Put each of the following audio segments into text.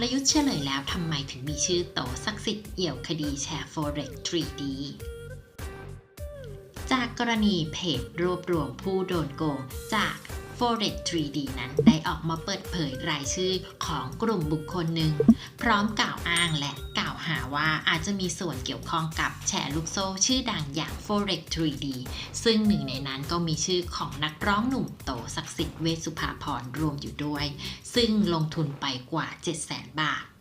รยุทธ์เฉลยแล้วทำไมถึงมีชื่อโตศักสิทธิ์เอี่ยวคดีแชร์ Forex 3D จากกรณีเพจรวบรวมผู้โดนโกงจาก Forex 3D นั้นได้ออกมาเปิดเผยรายชื่อของกลุ่มบุคคลหนึ่ง พร้อมกล่าวอ้างและกล่าวหาว่าอาจจะมีส่วนเกี่ยวข้องกับแชร์ลูกโซ่ชื่อดังอย่าง Forex 3D ซึ่งหนึ่งในนั้นก็มีชื่อของนักร้องหนุ่มโตศักดิ์สิทธิ์เวสุภาพรรวมอยู่ด้วย ซึ่งลงทุนไปกว่า 700,000 บาท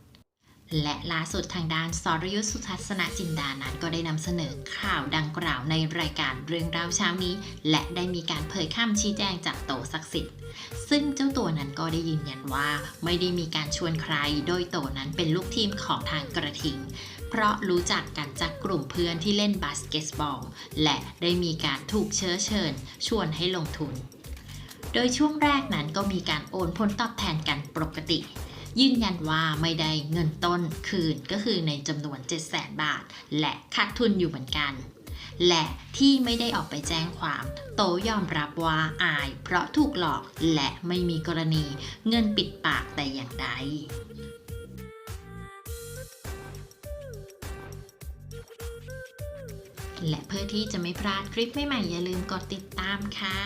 และล่าสุดทางด้านสรยุทธสุทัศนจินดานั้นก็ได้นำเสนอข่าวดังกล่าวในรายการเรื่องราวเช้านี้ และได้มีการเผยคำชี้แจงจากโตศักดิ์สิทธิ์ซึ่งเจ้าตัวนั้นก็ได้ยืนยันว่าไม่ได้มีการชวนใคร โดยโตนั้นเป็นลูกทีมของทางกระทิง เพราะรู้จักกันจากกลุ่มเพื่อนที่เล่นบาสเกตบอล และได้มีการถูกเชื้อเชิญ ชวนให้ลงทุน โดยช่วงแรกนั้นก็มีการโอนผลตอบแทนกันปกติ ยืนยันว่าไม่ได้เงินต้นคืนก็คือในจำนวน 700,000 บาท และขาดทุนอยู่เหมือนกัน และที่ไม่ได้ออกไปแจ้งความ โตยอมรับว่าอาย เพราะถูกหลอกและไม่มีกรณี เงินปิดปากแต่อย่างใดและเพื่อที่จะไม่พลาดคลิปใหม่ๆอย่าลืมกดติดตามค่ะ